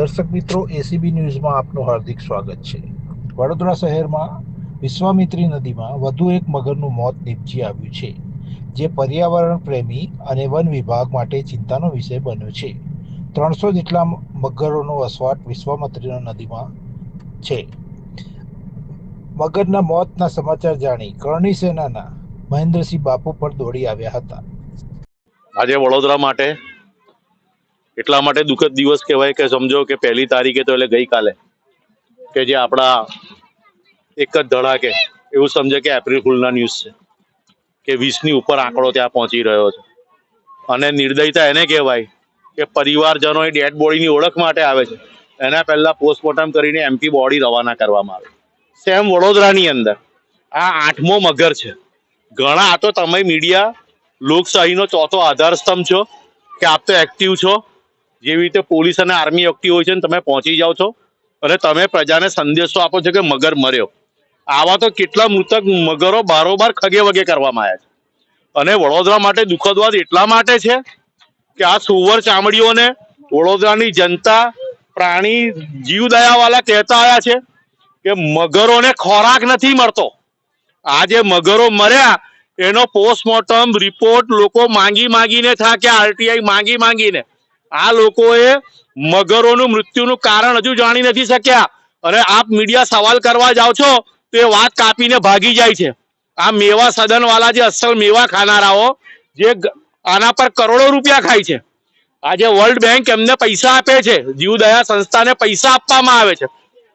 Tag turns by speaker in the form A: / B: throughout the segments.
A: દર્શક મિત્રો એસીબી ન્યૂઝમાં આપનું હાર્દિક સ્વાગત છે. વડોદરા શહેરમાં વિશ્વામિત્રી નદીમાં વધુ એક મગરનું મોત નીપજી આવ્યું છે, જે પર્યાવરણ પ્રેમી અને વન વિભાગ માટે ચિંતાનો વિષય બન્યો છે. ત્રણસો જેટલા મગરોનો વસવાટ વિશ્વામિત્રી નદીમાં છે. મગરના મોતના સમાચાર જાણી કરણી સેનાના મહેન્દ્રસિંહ બાપુ પર દોડી આવ્યા હતા.
B: આજે વડોદરા માટે એટલા માટે દુઃખદ દિવસ કહેવાય કે સમજો કે પહેલી તારીખે તો એટલે ગઈકાલે કે જે આપણા એક જ ધડાકે, એવું સમજે કે એપ્રિલ ફૂલના ન્યૂઝ છે કે વીસની ઉપર આંકડો ત્યાં પહોંચી રહ્યો છે. અને નિર્દયતા એને કહેવાય કે પરિવારજનો એ ડેડ બોડીની ઓળખ માટે આવે છે. એના પહેલાં પોસ્ટમોર્ટમ કરીને એમપી બોડી રવાના કરવામાં આવે. સેમ વડોદરાની અંદર આ આઠમો મગર છે. ઘણા, આ તો તમે મીડિયા લોકશાહીનો ચોથો આધાર સ્તંભ છો કે આપ તો એક્ટિવ છો. જેવી રીતે પોલીસ અને આર્મી એક્ટિવ હોય છે ને, તમે પહોંચી જાઓ છો. અને તમે પ્રજાને સંદેશો આપો છો કે મગર મર્યો. આવા તો કેટલા મૃતક મગરો બારોબાર ખગે વગે કરવામાં આવ્યા છે. અને વડોદરા માટે દુઃખદ એટલા માટે છે કે આ સુવર ચામડીઓને વડોદરાની જનતા પ્રાણી જીવદયાવાળા કહેતા આવ્યા છે કે મગરોને ખોરાક નથી મળતો. આ જે મગરો મર્યા, એનો પોસ્ટમોર્ટમ રિપોર્ટ લોકો માંગી માંગીને થાક્યા આરટીઆઈ માંગી માંગીને આ લોકોએ મગરોનું મૃત્યુનું કારણ હજુ જાણી નથી શક્યા. અને આપ મીડિયા સવાલ કરવા જાઓ છો, તો એ વાત કાપીને ભાગી જાય છે. આ મેવા સદન વાળા જે અસલ મેવા ખાનારાઓ, જે આના પર કરોડો રૂપિયા ખાય છે. આજે વર્લ્ડ બેંક એમને પૈસા આપે છે. જીવદયા સંસ્થાને પૈસા આપવામાં આવે છે.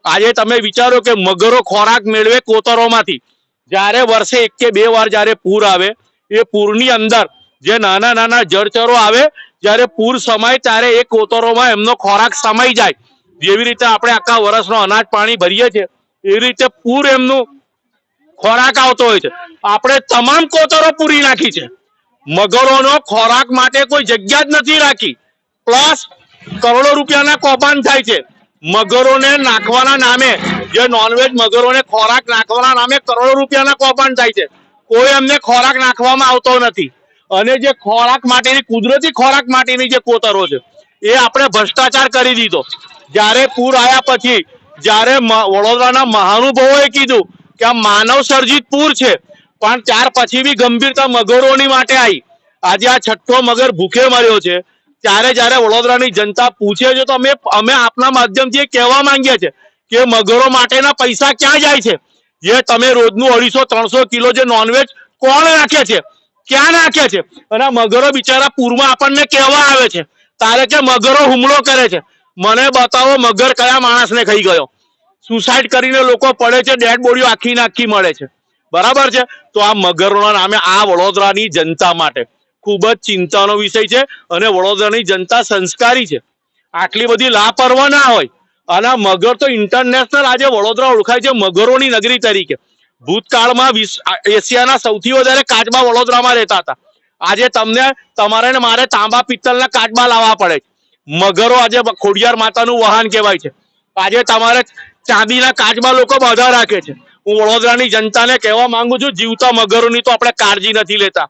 B: આજે તમે વિચારો કે મગરો ખોરાક મેળવે કોતરોમાંથી. જ્યારે વર્ષે એક કે બે વાર જ્યારે પૂર આવે, એ પૂરની અંદર જે નાના નાના જળચરો આવે જ્યારે પૂર સમાય ત્યારે એ કોતરોમાં એમનો ખોરાક સમાઈ જાય. જેવી રીતે આપણે આખા વર્ષનો અનાજ પાણી ભરીએ છીએ. એવી રીતે પૂર એમનું ખોરાક આવતો હોય છે. આપણે તમામ કોતરો પૂરી નાખી છે. મગરોનો ખોરાક માટે કોઈ જગ્યા જ નથી રાખી. પ્લસ કરોડો રૂપિયાના કૌભાંડ થાય છે. મગરોને નાખવાના નામે, જે નોનવેજ મગરોને ખોરાક નાખવાના નામે કરોડો રૂપિયાના કૌભાંડ થાય છે. કોઈ એમને ખોરાક નાખવામાં આવતો નથી. અને જે ખોરાક માટેની, કુદરતી ખોરાક માટેની જે કોતરો છે, એ આપણે ભ્રષ્ટાચાર કરી દીધો. જ્યારે પૂર આવ્યા પછી, જ્યારે વડોદરાના મહાનુભાવોએ કીધું કે આ માનવ સર્જિત પૂર છે, પણ ત્યાર પછી બી ગંભીરતા મગરોની માટે આવી આજે આ છઠ્ઠો મગર ભૂખે મર્યો છે. ત્યારે જ્યારે વડોદરાની જનતા પૂછે છે, તો અમે અમે આપના માધ્યમથી કહેવા માંગીએ છીએ કે મગરો માટેના પૈસા ક્યાં જાય છે? જે તમે રોજનું અઢીસો, ત્રણસો કિલો જે નોનવેજ કોણ રાખે છે? ક્યાં નાખે છે? અને મગરો બિચારા પૂરમાં આપણને કહેવા આવે છે. તારે કે મગરો હુમલો કરે છે. મને બતાવો મગર કયા માણસને ખાઈ ગયો. સુસાઇડ કરીને લોકો પડે છે, ડેડ બોડીઓ આખી નાખી મળે છે. બરાબર છે? તો આ મગરોના નામે આ વડોદરાની જનતા માટે ખૂબ જ ચિંતાનો વિષય છે અને વડોદરાની જનતા સંસ્કારી છે. આટલી બધી લાપરવા ના હોય. અને મગર તો ઇન્ટરનેશનલ આજે વડોદરા ઓળખાય છે મગરોની નગરી તરીકે. ભૂતકાળમાં એશિયાના સૌથી વધારે કાચબા વડોદરામાં રહેતા હતા. આજે તમને, તમારે ને મારે તાંબા પિત્તલના કાચબા લાવવા પડે. મગરો આજે ખોડિયાર માતાનું વાહન કહેવાય છે. આજે તમારે ચાંદીના કાચબા લોકો બધા રાખે છે. હું વડોદરાની જનતાને કહેવા માંગુ છું, જીવતા મગરોની તો આપણે કાળજી નથી લેતા.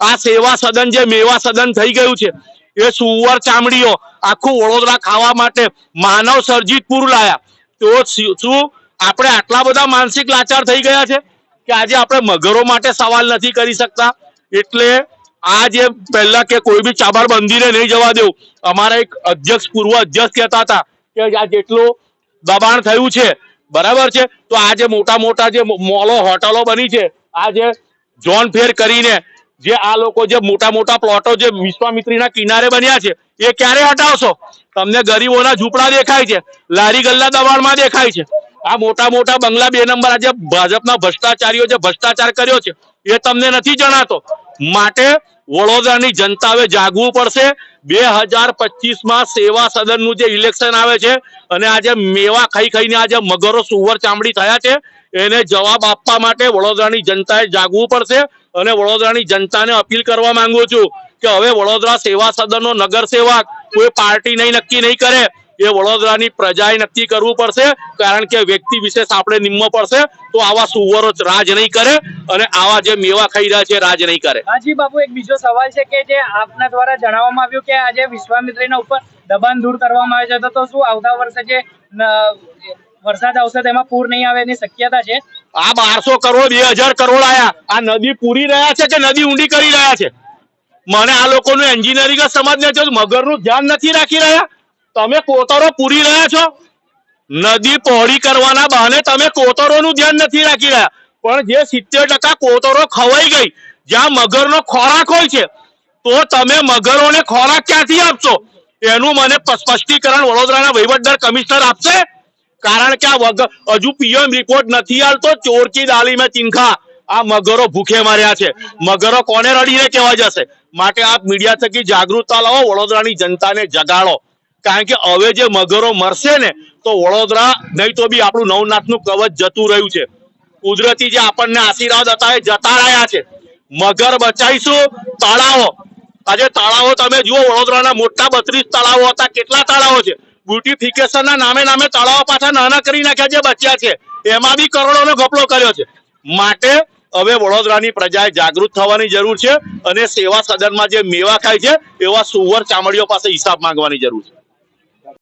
B: આ સેવા સદન જે મેવા સદન થઈ ગયું છે, એ સુવર ચામડીઓ આખું વડોદરા ખાવા માટે માનવ સર્જિત પૂર લાયા. તો શું આપણે આટલા બધા માનસિક લાચાર થઈ ગયા છે કે આજે આપણે મગરો માટે સવાલ નથી કરી શકતા. એટલે આ જે પહેલા કે કોઈ બી ચાબાર બંધીને નહીં જવા દેવું. અમારા એક અધ્યક્ષ, પૂર્વ અધ્યક્ષ કહેતા હતા કે આ જેટલું દબાણ થયું છે, બરાબર છે? તો આ જે મોટા મોટા જે મોલો, હોટલો બની છે આ જે જોન ફેર કરીને જે આ લોકો જે મોટા મોટા પ્લોટો જે વિશ્વામિત્રીના કિનારે બન્યા છે, એ ક્યારે હટાવશો? તમને ગરીબોના ઝૂંપડા દેખાય છે, લારી ગલ્લા દબાણમાં દેખાય છે. આ મોટા મોટા બંગલા બે નંબર આજે ભાજપના ભ્રષ્ટાચારીઓ જે ભ્રષ્ટાચાર કર્યો છે, એ તમને નથી જણાતો. માટે વડોદરાની જનતાએ જાગવું પડશે. બે હજાર પચીસમાં સેવા સદનનું જે ઇલેક્શન આવે છે, અને આજે મેવા ખાઈ ખાઈને આજે મગરો સુવર ચામડી થયા છે, એને જવાબ આપવા માટે વડોદરાની જનતાએ જાગવું પડશે. અને વડોદરાની જનતાને અપીલ કરવા માંગુ છું કે હવે વડોદરા સેવા સદનનો નગર સેવક કોઈ પાર્ટી નહીં નક્કી નહીં કરે. એ વડોદરાની પ્રજાએ નક્કી કરવું પડશે. કારણ કે વ્યક્તિ વિશેષ આપણે નિમવો પડશે. તો આવા સુવરો રાજ નહીં કરે અને આવા જે મેવા ખાઈ રહ્યા છે રાજ નહીં કરે.
C: હાજી બાબુ એક બીજો સવાલ છે કે જે આપના દ્વારા જણાવવામાં આવ્યું કે આજે વિશ્વામિત્રીના ઉપર દબાણ દૂર કરવામાં આવે છે તો શું આવતા વર્ષે જે વરસાદ આવશે તેમાં પૂર નહીં આવે એની શક્યતા છે?
B: આ બારસો કરોડ બે હજાર કરોડ આયા. આ નદી પૂરી રહ્યા છે કે નદી ઊંડી કરી રહ્યા છે? મને આ લોકોનું એન્જિનિયરિંગ સમજ નથી મગરનું ધ્યાન નથી રાખી રહ્યા. તમે કોતરો પૂરી રહ્યા છો? નદી પહોળી કરવાના બહાને તમે કોતરોનું ધ્યાન નથી રાખી રહ્યા. પણ જે સિત્તેર ટકા કોતરો ખવાઈ ગઈ, જ્યાં મગરનો ખોરાક હોય છે, તો તમે મગરોને ખોરાક ક્યાંથી આપશો? એનું મને સ્પષ્ટીકરણ વડોદરાના વહીવટદાર કમિશનર આપશે. કારણ કે આ હજુ પીએમ રિપોર્ટ નથી આવતો ચોરકી દાલી મેં ચિંખા. આ મગરો ભૂખે માર્યા છે. મગરો કોને રડીને કહેવા જશે? માટે આપ મીડિયા થકી જાગૃતતા લાવો, વડોદરાની જનતાને જગાડો. કારણ કે હવે જે મગરો મરશે ને, તો વડોદરા, નહીં તો બી આપણું નવનાથનું કવચ જતું રહ્યું છે. કુદરતી જે આપણને આશીર્વાદ હતા એ જતા રહ્યા છે. મગર બચાવીશું, તળાવો. આજે તળાવો તમે જુઓ, વડોદરાના મોટા બત્રીસ તળાવો હતા, કેટલા તળાવો છે? બ્યુટિફિકેશનના નામે નામે તળાવો પાછા નાના કરી નાખ્યા જે બચ્યા છે. એમાં બી કરોડોનો ઘપલો કર્યો છે. માટે હવે વડોદરાની પ્રજાએ જાગૃત થવાની જરૂર છે અને સેવા સદનમાં જે મેવા ખાય છે, એવા સુવર ચામડીઓ પાસે હિસાબ માંગવાની જરૂર છે.